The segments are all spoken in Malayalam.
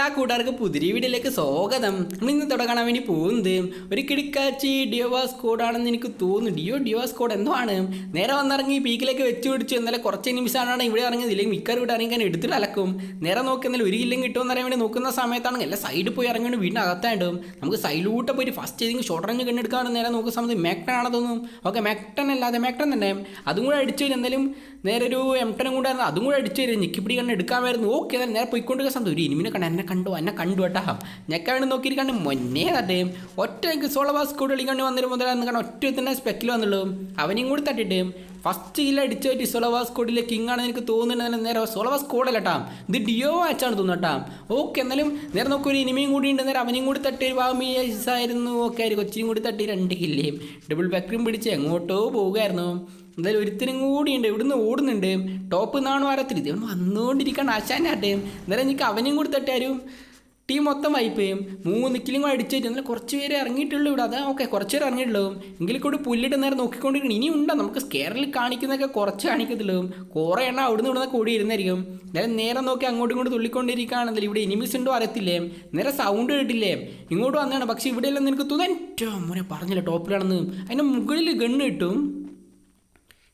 എല്ലാ കൂട്ടുകാർക്കും പുതിരി വീടിലേക്ക് സ്വാഗതം. നമ്മൾ ഇന്ന് തുടങ്ങാൻ വേണ്ടി പോകുന്നത് ഒരു കിടക്കാച്ചി ഡിയോവാസ് കോഡാണെന്ന് എനിക്ക് തോന്നുന്നു. ഡിയോ ഡിയോവാസ് കോഡ് എന്തോ ആണ് നേരെ വന്നിറങ്ങി പീക്കിലേക്ക് വെച്ച് പിടിച്ചു എന്നാലും കുറച്ച് നിമിഷമാണ് ഇവിടെ ഇറങ്ങിയത്. ഇല്ലെങ്കിൽ മിക്കവാറും ഇവിടെ ഇറങ്ങി എടുത്തിട്ട് അലക്കും. നേരെ നോക്കി ഒരു കില്ലും കിട്ടുമെന്ന് അറിയാൻ വേണ്ടി നോക്കുന്ന സമയത്താണെങ്കിൽ എല്ലാം സൈഡിൽ പോയി ഇറങ്ങി വീടിന് അകത്തായിട്ടും നമുക്ക് സൈഡിലൂട്ട് പോയി ഫസ്റ്റ് ഏതെങ്കിലും ഷോർട്ട് റേഞ്ച് കണ്ണെടുക്കാണ് നേരെ നോക്കുന്ന സമയത്ത് മെക്ടൺ ആണെന്ന് തോന്നും ഓക്കെ മെക്ടൺ അല്ലാതെ മെക്ടൺ തന്നെ. അതും കൂടെ അടിച്ചു എന്തായാലും നേരെ ഒരു എംടനും കൂടെ അതും കൂടെ അടിച്ചു തരും. ഞെക്കിപ്പിടി കണ്ട് എടുക്കാമായിരുന്നു. ഓക്കെ തന്നെ നേരെ പോയിക്കൊണ്ടിരിക്കുന്ന സംഭവം ഒരു ഇനിമിനെ കണ്ട് എന്നെ കണ്ടു എന്നെ കണ്ടു കേട്ടാ. ഞെക്കാൻ വേണ്ടി നോക്കിയിരിക്കാണ്ട് മൊന്നേ തട്ടേ. ഒറ്റ സോളവാസ് കൂടെ കളിക്കാണ്ട് വന്നിട്ട് മുതലാന്ന് കാരണം ഒറ്റ തന്നെ സ്പെക്കിൽ വന്നുള്ളൂ. അവനെയും കൂടി തട്ടിട്ട് ഫസ്റ്റ് കില്ല പറ്റി സോളവാസ് കോഡിലെ കിങ് ആണെന്ന് എനിക്ക് തോന്നുന്നുണ്ടെങ്കിൽ നേരെ സോളവാസ് കോഡല്ല കേട്ടാ ഇത് ഡിയോ വാച്ചാണ് തോന്നുന്നു ഓക്കെ എന്നാലും നേരെ നോക്കൊരു ഇനിമയും കൂടി ഉണ്ട്. നേരെ അവനെയും കൂടി തട്ടി ഒരു ആയിരുന്നു. ഓക്കെ ആയിരിക്കും കൊച്ചിയും കൂടി തട്ടി രണ്ട് കില്ലേയും ഡബിൾ ബാക്കറും പിടിച്ച് എങ്ങോട്ടോ പോവുകയായിരുന്നു എന്തായാലും കൂടി ഉണ്ട്. ഇവിടുന്ന് ഓടുന്നുണ്ട്. ടോപ്പ് നിന്നാണ് വാരത്തിൽ ഇത് വന്നുകൊണ്ടിരിക്കണം ആശാനാട്ടെ എന്നാലും എനിക്ക് അവനെയും കൂടി തട്ടിയാലും ടീം മൊത്തം വൈപ്പയും മൂന്ന് കിലും കൂടെ അടിച്ചിട്ട് എന്നാൽ കുറച്ച് പേര് ഇറങ്ങിയിട്ടുള്ളൂ ഇവിടെ. അതാ ഓക്കെ കുറച്ച് പേര് ഇറങ്ങിയിട്ടുള്ളൂ. എങ്കിലും കൂടി പുല്ലിട്ട് നേരം നോക്കിക്കൊണ്ടിരിക്കണം. ഇനി ഉണ്ടോ? നമുക്ക് സ്കെയറിൽ കാണിക്കുന്നതൊക്കെ കുറച്ച് കാണിക്കത്തുള്ളൂ. കുറേ എണ്ണം അവിടുന്ന് ഇവിടുന്ന് കൂടി ഇരുന്നായിരിക്കും നേരം നേരെ നോക്കി അങ്ങോട്ടും ഇങ്ങോട്ട് തുള്ളിക്കൊണ്ടിരിക്കുകയാണെന്നില്ല? ഇവിടെ എനിമീസ് ഉണ്ടോ അറിയത്തില്ലേ? നേരെ സൗണ്ട് കേട്ടില്ലേ? ഇങ്ങോട്ട് വന്നതാണ് പക്ഷേ ഇവിടെ എല്ലാം നിനക്ക് തോന്നുന്നു ഏറ്റവും മുന്നേ പറഞ്ഞില്ല ടോപ്പിലാണെന്ന് അതിന്റെ മുകളിൽ ഗണ്ണ് കിട്ടും.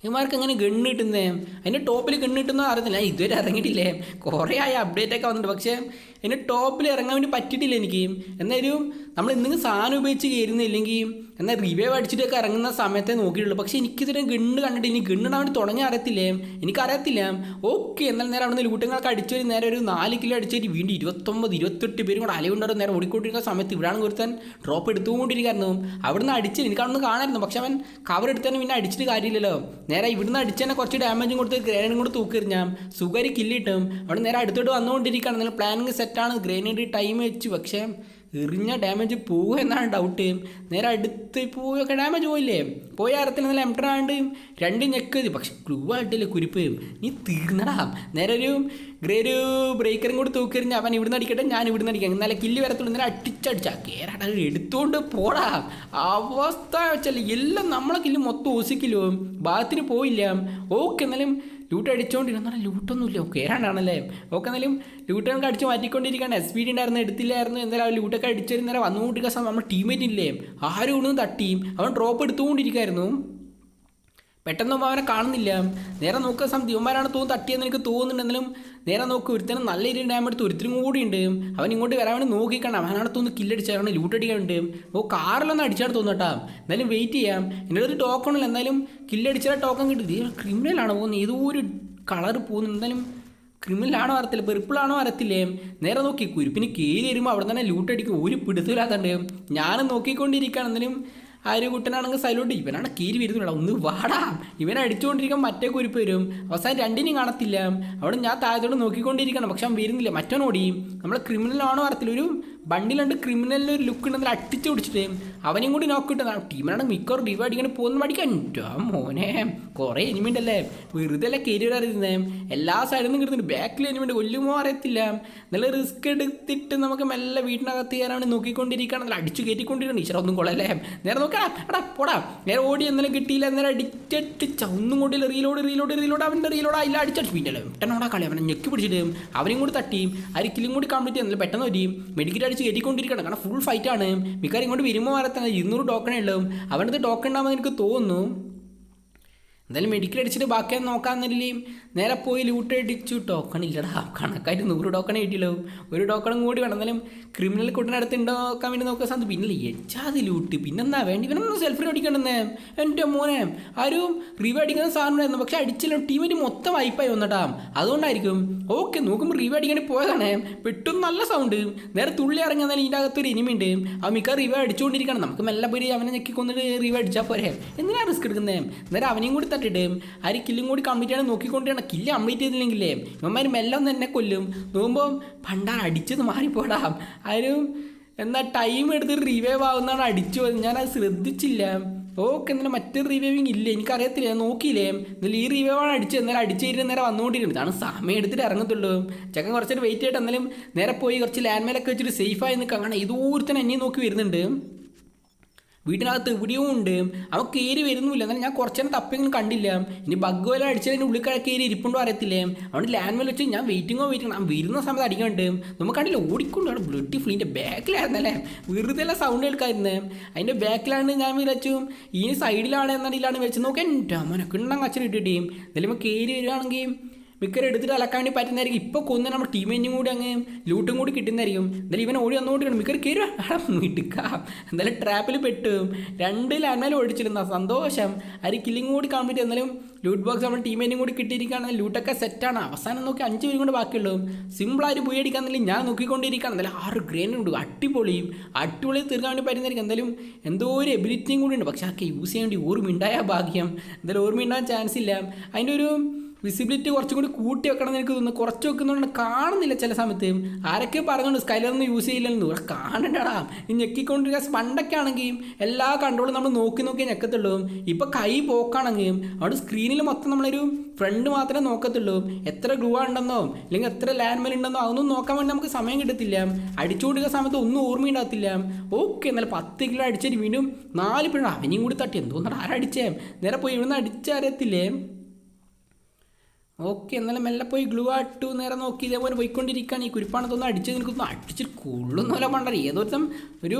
ഇവന്മാർക്ക് എങ്ങനെ ഗണ്ണ് കിട്ടുന്നേ? അതിന്റെ ടോപ്പിൽ ഗണ്ണ് കിട്ടുന്ന അറിയത്തില്ല. ഇതുവരെ ഇറങ്ങിയിട്ടില്ലേ? കുറേ ആയ അപ്ഡേറ്റ് ഒക്കെ വന്നിട്ടുണ്ട്. പക്ഷേ അതിന്റെ ടോപ്പിൽ ഇറങ്ങാൻ വേണ്ടി പറ്റിയിട്ടില്ല എനിക്ക്. എന്നാലും നമ്മൾ എന്തെങ്കിലും സാധനം ഉപയോഗിച്ച് കയറുന്നില്ലെങ്കിൽ എന്നാൽ റിവൈവ് അടിച്ചിട്ടൊക്കെ ഇറങ്ങുന്ന സമയത്തെ നോക്കിയിട്ടുള്ളൂ. പക്ഷേ എനിക്കിതിനെ ഗണ്ണ് കണ്ടിട്ട് ഇനി ഗണ്ണിടാൻ വേണ്ടി തുടങ്ങി അറിയത്തില്ലേ? എനിക്കറിയത്തില്ല. ഓക്കെ എന്നാൽ നേരം അവിടെ നിന്ന് ലൂട്ടങ്ങളൊക്കെ അടിച്ചൊരു നേരെ ഒരു നാല് കിലോ അടിച്ചിട്ട് വീണ്ടും ഇരുപത്തൊമ്പത് ഇരുപത്തെട്ട് പേരും കൂടെ അലവുണ്ടാവും നേരം ഓടിക്കൊണ്ടിരിക്കുന്ന സമയത്ത് ഇവിടെയാണ് ഒരുത്തൻ ഡ്രോപ്പ് എടുത്തുകൊണ്ടിരിക്കുന്നു അവിടുന്ന് അടിച്ച് എനിക്ക് അവിടുന്ന് കാണായിരുന്നു പക്ഷേ അവൻ കവർ എടുത്തതിന് പിന്നെ അടിച്ചിട്ട് കാര്യമില്ലല്ലോ. നേരെ ഇവിടുന്ന് അടിച്ച് തന്നെ കുറച്ച് ഡാമേജും കൊടുത്ത് ഗ്രേനും കൂടെ തൂക്കെറിഞ്ഞാൽ സുഖരി കില്ലിട്ടും അവിടെ നേരെ അടുത്തോട്ട് വന്നുകൊണ്ടിരിക്കുകയാണ്. നിങ്ങൾ പ്ലാനിങ് സെറ്റാണ് ഗ്രേനേഡ് ടൈം വെച്ചു. പക്ഷേ എറിഞ്ഞ ഡാമേജ് പോകും എന്നാണ് ഡൗട്ട് നേരെ അടുത്ത് പോയൊക്കെ ഡാമേജ് പോയില്ലേ? പോയ അരത്തിൽ നല്ല എംട്രാണ്ട് രണ്ട് ഞെക്കത് പക്ഷെ ക്ലൂ ആയിട്ടില്ലേ കുരിപ്പ്. നീ തീർന്നടാ. നേരെ ഒരു ഗ്രേ ഒരു ബ്രേക്കറും കൂടി തൂക്കെറിഞ്ഞ് അവൻ ഇവിടുന്ന് അടിക്കട്ടെ ഞാൻ ഇവിടുന്ന് അടിക്കാം. എന്നാലും കില്ല് വരത്തുള്ളൂ നേരെ അടിച്ചടിച്ചാ. കേരട എടുത്തുകൊണ്ട് പോടാ. അവസ്ഥ വെച്ചാൽ എല്ലാം നമ്മളെ കില്ല് മൊത്തം ഓസിക്കില്ലോ ഭാഗത്തിന് പോയില്ല. ഓക്കെ എന്നാലും ലൂട്ട് അടിച്ചുകൊണ്ടിരുന്നു ലൂട്ടൊന്നുമില്ല ഓക്കെ ഏറാണ്ടാണല്ലേ ഓക്കെ എന്നാലും ലൂട്ടൊക്കെ അടിച്ച് മാറ്റിക്കൊണ്ടിരിക്കുകയാണ്. എസ് പി ഡി ഉണ്ടായിരുന്നു എടുത്തില്ലായിരുന്നു. എന്തായാലും ആ ലൂട്ടൊക്കെ അടിച്ചിരുന്നേരം വന്നുകൊണ്ടിരിക്കുന്ന സമയം നമ്മുടെ ടീമേറ്റ് ഇല്ലേ? ആരും ഒന്നും തട്ടിയും അവൻ ഡ്രോപ്പ് എടുത്തുകൊണ്ടിരിക്കുകയായിരുന്നു. പെട്ടെന്ന് അവനെ കാണുന്നില്ല. നേരെ നോക്കുക സമയത്ത് ഇവന്മാരാണ് തോന്നുന്നു തട്ടിയെന്ന് എനിക്ക് തോന്നുന്നുണ്ടെങ്കിലും നേരെ നോക്കി ഒരുത്തനും നല്ല രീതിയിൽ ഡാം എടുത്ത് ഒരുത്തരും കൂടി ഉണ്ട്. അവൻ ഇങ്ങോട്ട് വരാൻ വേണ്ടി നോക്കിക്കണം അവനാണ് തോന്നുന്നു കില്ലടിച്ചാണ് അവനെ ലൂട്ടടിക്കാനുണ്ട് ഓ കാറിലൊന്നും അടിച്ചാണ് തോന്നട്ടാ എന്നാലും വെയിറ്റ് ചെയ്യാം. എന്റെ ഒരു ടോക്കണില്ല എന്നാലും കില്ലടിച്ചാൽ ടോക്കൺ കിട്ടും. ഇത് ക്രിമിനലാണ് പോകുന്നത്? ഏതോ ഒരു കളർ പോകുന്നു. എന്തായാലും ക്രിമിനലാണോ അറിയത്തില്ല പെർപ്പിളാണോ അറിയത്തില്ലേ നേരെ നോക്കി. കുരുപ്പിന് കയറി വരുമ്പോൾ അവിടെ തന്നെ ലൂട്ടടിക്കും ഒരു പിടുത്തില്ലാത്തണ്ട് ഞാനും നോക്കിക്കൊണ്ടിരിക്കുകയാണ്. എന്തായാലും ആ ഒരു കുട്ടനാണെങ്കിൽ സൈലോട്ട്. ഇവനാണ് കീരി വരുന്നില്ല ഒന്ന് വാടാ. ഇവൻ അടിച്ചുകൊണ്ടിരിക്കാൻ മറ്റേ കുരിപ്പ് വരും. അവസാനം രണ്ടിനും കാണത്തില്ല. അവിടെ ഞാൻ താഴത്തോട് നോക്കിക്കൊണ്ടിരിക്കണം. പക്ഷെ അവൻ വരുന്നില്ല. മറ്റവനോടി നമ്മളെ ക്രിമിനലാണോ അറിയത്തില്ല ഒരു ബണ്ടിലുണ്ട് ക്രിമിനലിന്റെ ഒരു ലുക്ക് ഉണ്ടെങ്കിൽ അട്ടിച്ച് പിടിച്ചിട്ട് അവനെയും കൂടി നോക്കിയിട്ട് ടീമിനാണ് മിക്കവാറും ഡിവ അടിക്കാൻ പോകുന്ന മടിക്കാൻ മോനെ കുറേ എനിമിണ്ടല്ലേ വെറുതെ അല്ലേ കരിയർ അറിയുന്നത് എല്ലാ സൈഡിൽ നിന്നും കിട്ടുന്നുണ്ട് ബാക്കിൽ എനിമിന്റെ കൊല്ലുമോ അറിയത്തില്ല. നല്ല റിസ്ക് എടുത്തിട്ട് നമുക്ക് മെല്ലെ വീട്ടിനകത്ത് കയറാണ് നോക്കിക്കൊണ്ടിരിക്കുകയാണ് നല്ല അടിച്ചു കയറ്റിക്കൊണ്ടിരിക്കണം ഈശ്വര ഒന്നും കൊള്ളല്ലേ? നേരെ നോക്കടാ എടാ പോടാ. നേരെ ഓടി എന്നാലും കിട്ടിയില്ല. നേരെ അടിച്ചിട്ട് ഒന്നും കൊണ്ടില്ല റീലോഡ് റീലോഡ് റീലോഡ് അവന്റെ റീലോഡ് അതിൽ അടിച്ചടിച്ച് പിന്നെ പെട്ടെന്നോടാ കളി. അവനെ ഞെക്കി പിടിച്ചിട്ട് അവനെയും കൂടി തട്ടിയും അരിക്കലും കൂടി കംപ്ലീറ്റ് ചെയ്യുന്നില്ല പെട്ടെന്ന് വരിയും മെഡിക്കൽ അടിച്ച് കയറ്റിക്കൊണ്ടിരിക്കണം കാരണം ഫുൾ ഫൈറ്റാണ് മിക്കവാറും ഇങ്ങോട്ട് വരുമ്പോൾ വരത്തന്നെ ഇരുന്നൂറ് ടോക്കണേ ഉള്ളൂ. അവനത് ടോക്കൺ ഉണ്ടാകുമ്പോൾ എനിക്ക് തോന്നുന്നു. എന്തായാലും മെഡിക്കൽ അടിച്ചിട്ട് ബാക്കി നോക്കാമെന്നില്ലേയും നേരെ പോയി ലൂട്ട് അടിച്ചു. ടോക്കൺ ഇല്ലടാ. കണക്കായിട്ട് നൂറ് ടോക്കൺ കിട്ടിയല്ലോ. ഒരു ടോക്കണും കൂടി വേണം. എന്നാലും ക്രിമിനൽ കുട്ടനടുത്ത് ഉണ്ടാക്കാൻ വേണ്ടി നോക്കാൻ സാധ്യത. പിന്നെ എച്ചാതി ലൂട്ട് പിന്നെന്താ? വേണ്ടി ഇവനൊന്നും സെൽഫി അടിക്കണ്ടെന്നേ. എന്റെ മോനെ ആരും റിവ്യൂ അടിക്കുന്ന സാധനം ഉണ്ടായിരുന്നു പക്ഷെ അടിച്ചില്ല. ടീമിന് മൊത്തം വായ്പായി വന്നിട്ടാ. അതുകൊണ്ടായിരിക്കും. ഓക്കെ നോക്കുമ്പോൾ റിവ്യൂ അടിക്കാൻ പോയതാണേ. പെട്ടെന്ന് നല്ല സൗണ്ട് നേരെ തുള്ളി ഇറങ്ങിയാൽ എന്നാൽ ഇതിന്റെ അകത്തൊരു ഇനിമയുണ്ട് ആ മിക്ക റിവ്യൂ അടിച്ചുകൊണ്ടിരിക്കണം നമുക്ക് മെല്ലെ പോയി അവനെ ഞെക്കി കൊന്നിട്ട് റിവ്യൂ അടിച്ചാൽ പോരെ. എന്തിനാണ് റിസ്ക് എടുക്കുന്നത് നേരെ അവനെയും കൂടി തട്ടിട്ട് ആര് കില്ലും കൂടി കംപ്ലീറ്റ് ആണ് നോക്കിക്കൊണ്ടിരിക്കണം കില്ല് കംപ്ലീറ്റ് ചെയ്തില്ലെങ്കിലേ ഇവന്മാർ മെല്ലെ ഒന്ന് എന്നെ കൊല്ലും. നോക്കുമ്പോൾ പണ്ടാണ് അടിച്ചത് മാറിപ്പോടാം. ആരും എന്നാൽ ടൈം എടുത്ത് റിവൈവ് ആവുന്നതാണ് അടിച്ചു അത് ശ്രദ്ധിച്ചില്ല. ഓക്കെ എന്നാലും മറ്റൊരു റിവൈവിങ് ഇല്ല? എനിക്കറിയത്തില്ല. ഞാൻ നോക്കിയില്ലേ? എന്നാലും ഈ റിവൈവാണ് അടിച്ചത്. എന്നാലും അടിച്ചു കഴിഞ്ഞാൽ നേരെ വന്നുകൊണ്ടിരിക്കുന്നത് ഇതാണ് സമയം എടുത്തിട്ട് ഇറങ്ങത്തുള്ളൂ. ചെക്കൻ കുറച്ചൊരു വെയിറ്റ് ആയിട്ട് എന്നാലും നേരെ പോയി കുറച്ച് ലാൻഡ് മേലൊക്കെ വെച്ചിട്ട് സേഫായി നിൽക്കാം കാരണം ഇതൂരത്തന്നെ എന്നെ നോക്കി വരുന്നുണ്ട്. വീട്ടിനകത്ത് എവിടെയോ ഉണ്ട്. അവൻ കയറി വരുന്നില്ല. എന്നാലും ഞാൻ കുറച്ച് നേരം തപ്പിയൊന്നും കണ്ടില്ല. ഇനി ബഗ് വല്ല അടിച്ചതിന്റെ ഉള്ളിൽ കയറി ഇരിപ്പുണ്ടോ അറിയത്തില്ലേ? അവിടെ ലാൻഡ് മേൽ വെച്ച് ഞാൻ വെയിറ്റിങ്ങോ വെയിറ്റിങ്ങോ അവൻ വരുന്ന സമയത്ത് അടിക്കുന്നുണ്ട്. നമുക്ക് കണ്ടില്ല ഓടിക്കൊണ്ട് അവിടെ ബ്ലഡ് ഫ്ലീന്റെ ബാക്കിലായിരുന്നല്ലേ? വെറുതെ അല്ല സൗണ്ട് കേൾക്കായിരുന്നു അതിന്റെ ബാക്കിലാണ് ഞാൻ വിചാരിച്ചു ഈ സൈഡിലാണ് എന്നതിലാണ് വെച്ച് നോക്കാൻ എന്റെ അമ്മനെ കിണ്ണം കച്ചൻ ഇട്ടിട്ടേ. എന്തായാലും കയറി വരികയാണെങ്കിൽ മിക്കവരും എടുത്തിട്ട് അലക്കാൻ വേണ്ടി പറ്റുന്നതായിരിക്കും. ഇപ്പോൾ കൊന്ന് നമ്മുടെ ടീമിനും കൂടി അങ്ങ് ലൂട്ടും കൂടി കിട്ടുന്നതായിരിക്കും. എന്തായാലും ഇവൻ ഓടി വന്നുകൊണ്ടിരിക്കണം മിക്കവർ കയറി മിടുക്കാം. എന്തായാലും ട്രാപ്പിൽ പെട്ടു. രണ്ട് ലാൻഡ്മാലും ഓടിച്ചിരുന്ന സന്തോഷം. അരി കില്ലിങ് കൂടി കംപ്ലീറ്റ് എന്നാലും ലൂട്ട് ബോക്സ് നമ്മുടെ ടീമിനും കൂടി കിട്ടിയിരിക്കുകയാണെങ്കിൽ ലൂട്ടൊക്കെ സെറ്റാണ് അവസാനം നോക്കി അഞ്ച് പേരും കൊണ്ട് ബാക്കിയുള്ളൂ. സിമ്പിളായിട്ട് പോയി അടിക്കാന്നില്ല. ഞാൻ നോക്കിക്കൊണ്ടിരിക്കുകയാണ്. എന്തായാലും ആറ് ഗ്രേനും ഉണ്ട്. അടിപൊളിയും അടിപൊളി തീർക്കാൻ വേണ്ടി പറ്റുന്നതായിരിക്കും. എന്തായാലും എന്തോ ഒരു എബിലിറ്റിയും കൂടി ഉണ്ട്. പക്ഷേ അതൊക്കെ യൂസ് ചെയ്യാൻ വേണ്ടി ഓർമ്മയുണ്ടായ ഭാഗ്യം. എന്തായാലും ഓർമ്മ ഉണ്ടാകാൻ ചാൻസ് ഇല്ല. അതിന്റെ ഒരു വിസിബിലിറ്റി കുറച്ചും കൂടി കൂട്ടി വെക്കണം എന്ന് എനിക്ക് തോന്നുന്നു. കുറച്ച് വെക്കുന്നതുകൊണ്ട് കാണുന്നില്ല ചില സമയത്ത്. ആരൊക്കെ പറഞ്ഞുകൊണ്ട് സ്കൈലറൊന്നും യൂസ് ചെയ്യില്ലെന്ന് കാണണ്ടടാ. ഈ ഞെക്കിക്കൊണ്ടിരിക്കുക പണ്ടൊക്കെ ആണെങ്കിലും എല്ലാ കൺട്രോളും നമ്മൾ നോക്കി നോക്കി ഞെക്കത്തുള്ളൂ ഇപ്പോൾ കൈ പോക്കാണെങ്കിലും അവിടെ സ്ക്രീനിൽ മൊത്തം നമ്മളൊരു ഫ്രണ്ട് മാത്രമേ നോക്കത്തുള്ളൂ. എത്ര ഗ്ലൂ ഉണ്ടെന്നോ അല്ലെങ്കിൽ എത്ര ലാൻഡ് മെൽ ഉണ്ടെന്നോ അതൊന്നും നോക്കാൻ വേണ്ടി നമുക്ക് സമയം കിട്ടത്തില്ല. അടിച്ചുകൊണ്ടിരിക്കുന്ന സമയത്ത് ഒന്നും ഓർമ്മയുണ്ടാകത്തില്ല ഓക്കെ എന്നാലും പത്ത് കിലോ അടിച്ചിട്ട് വീണ്ടും നാല് പിഴ. അവനെയും കൂടി തട്ടി. എന്തോന്നാണ് ആരടിച്ചേ? നേരെ പോയി ഇവിടുന്ന് അടിച്ചറിയത്തില്ലേ? ഓക്കെ എന്നാലും മെല്ലെ പോയി ഗ്ലൂ ആട്ടു നേരെ നോക്കി ഇതേപോലെ പോയിക്കൊണ്ടിരിക്കുകയാണ് ഈ കുരിപ്പാണത്തൊന്നും അടിച്ചത്. എനിക്കൊന്നും അടിച്ചിട്ട് കൊള്ളുന്നല്ല പണ്ടറി ഏതോരുത്തം ഒരു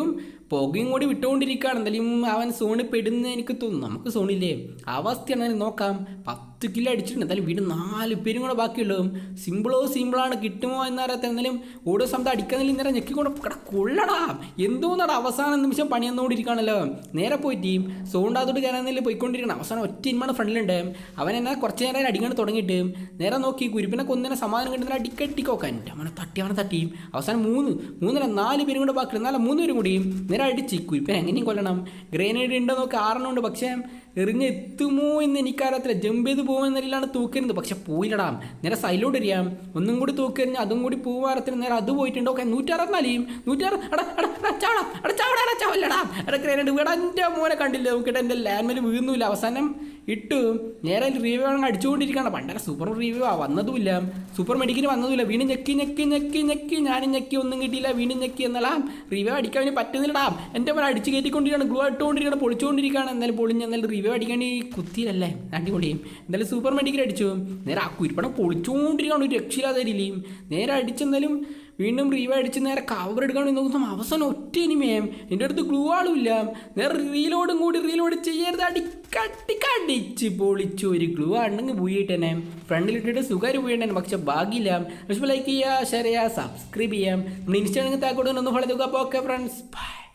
പുകയും കൂടി വിട്ടുകൊണ്ടിരിക്കുകയാണ്. എന്തായാലും അവൻ സോണിൽ പെടുന്ന എനിക്ക് തോന്നുന്നു. നമുക്ക് സോണില്ലേ? അവസ്ഥയാണ് നോക്കാം. പത്ത് കിലോ അടിച്ചിട്ടുണ്ട്. എന്തായാലും വീട് നാല് പേരും കൂടെ ബാക്കിയുള്ളൂ സിമ്പിളോ സിമ്പിളാണ് കിട്ടുമോ എന്നറിയാത്ത എന്നാലും ഓരോ സമയത്ത് അടിക്കുന്നില്ല നേരെ ഞെക്കിക്കൊണ്ട് കട കൊള്ളടാ. എന്തോന്നാടാ അവസാന നിമിഷം പണി വന്നുകൊണ്ടിരിക്കുകയാണല്ലോ നേരെ പോയിട്ട് സോണ്ടാത്തോട്ട് കയറാന്നില്ല പോയിക്കൊണ്ടിരിക്കണം അവസാനം ഒറ്റ ഇന്മാണ് ഫ്രണ്ടിലുണ്ട്. അവൻ എന്നെ കുറച്ച് നേരം അടിക്കാൻ തുടങ്ങിയിട്ട് നേരെ നോക്കി കുരുപ്പിനെ കൊന്നിനെ സമാധാനം കിട്ടുന്ന അടിക്കട്ടിക്കോക്കാൻ അവനെ തട്ടി അവനെ തട്ടി. അവസാനം മൂന്ന്. മൂന്നര നാല് പേരും കൂടെ ബാക്കി എന്നാലും മൂന്ന് പേരും കൂടി നേരെ ചിക്കു. ഇപ്പം എങ്ങനെയും കൊല്ലണം. ഗ്രേനേഡ് ഉണ്ടോ നോക്കി ആറെണ്ണമുണ്ട് പക്ഷേ എറിഞ്ഞ് എത്തുമോ എന്ന് എനിക്കറിയത്തില്ല. ജമ്പ് ചെയ്ത് പോകുമെന്നതിലാണ് തൂക്കരുത് പക്ഷെ പോയില്ലടാ. നേരെ സൈലോട്ട് എറിയാം ഒന്നും കൂടി തൂക്കറിഞ്ഞ് അതും കൂടി പൂവാറത്തിന് നേരെ അത് പോയിട്ടുണ്ട്. ഓക്കെ നൂറ്ററുപത്തിനാലിയും നൂറ്റാറ് അടാ അടാ അടാ ചാവടാ ചാവല്ലടാ. ഇവിടെ എന്റെ മോനെ കണ്ടില്ല? നോക്കിയിട്ട് എന്റെ ലാൻഡ്മേൽ വീഴുന്നില്ല. അവസാനം ഇട്ടു. നേരെ റിവ്യൂ ആണ് അടിച്ചുകൊണ്ടിരിക്കുകയാണ്. പണ്ടര സൂപ്പർ റിവ്യൂ ആ വന്നതുമില്ല. സൂപ്പർ മെഡിക്കിന് വന്നതുമില്ല. വീണ് ഞെക്കി ഞെക്കി ഞെക്കി ഞെക്കി. ഞാനും ഞെക്കി. ഒന്നും കിട്ടിയില്ല. വീണ് ഞെക്കി എന്നല്ലാം റിവ്യൂ അടിക്കാൻ പറ്റുന്നില്ലടാം. എന്റെ മോനെ അടിച്ച് കയറ്റിക്കൊണ്ടിരിക്കുകയാണ്. ഗ്ലൂ ഇട്ടുകൊണ്ടിരിക്കുകയാണ്. പൊളിച്ചുകൊണ്ടിരിക്കുകയാണ്. എന്നാലും പൊളിഞ്ഞ് എന്നാലും അടിക്കാൻ ഈ കുത്തിയിലല്ലേ? അടിപൊളിയും. എന്തായാലും സൂപ്പർ മെഡിക്കൽ അടിച്ചു. നേരെ ആ കുരിപ്പണം പൊളിച്ചുകൊണ്ടിരിക്കുകയാണ് ഒരു രക്ഷയില്ലാതെ രീതിയിലും. നേരെ അടിച്ചെന്നാലും വീണ്ടും റീവ അടിച്ച് നേരെ കവർ എടുക്കാൻ നോക്കുന്ന അവസാനം ഒറ്റ ഇനിമയം എന്റെ അടുത്ത് ഗ്ലൂ ആളുമില്ല നേരെ റീലോടും കൂടി റീലോഡ് ചെയ്യരുത്. അടിക്കടിക്കടിച്ച് പൊളിച്ചു. ഒരു ഗ്ലൂ ആണെങ്കിൽ പോയിട്ട് തന്നെ ഫ്രണ്ടിലിട്ടിട്ട് സുഖമായി പോയിട്ട് തന്നെ പക്ഷെ ഭാഗ്യമില്ല. പക്ഷേ ലൈക്ക് ചെയ്യുക ഷെയർ ചെയ്യുക സബ്സ്ക്രൈബ് ചെയ്യാം നമ്മൾ ഇൻസ്റ്റാണെങ്കിൽ താക്കോട്ട് ഒന്ന് ഫോളോ ചെയ്യുക അപ്പോൾ ഓക്കെ ഫ്രണ്ട്സ് ബൈ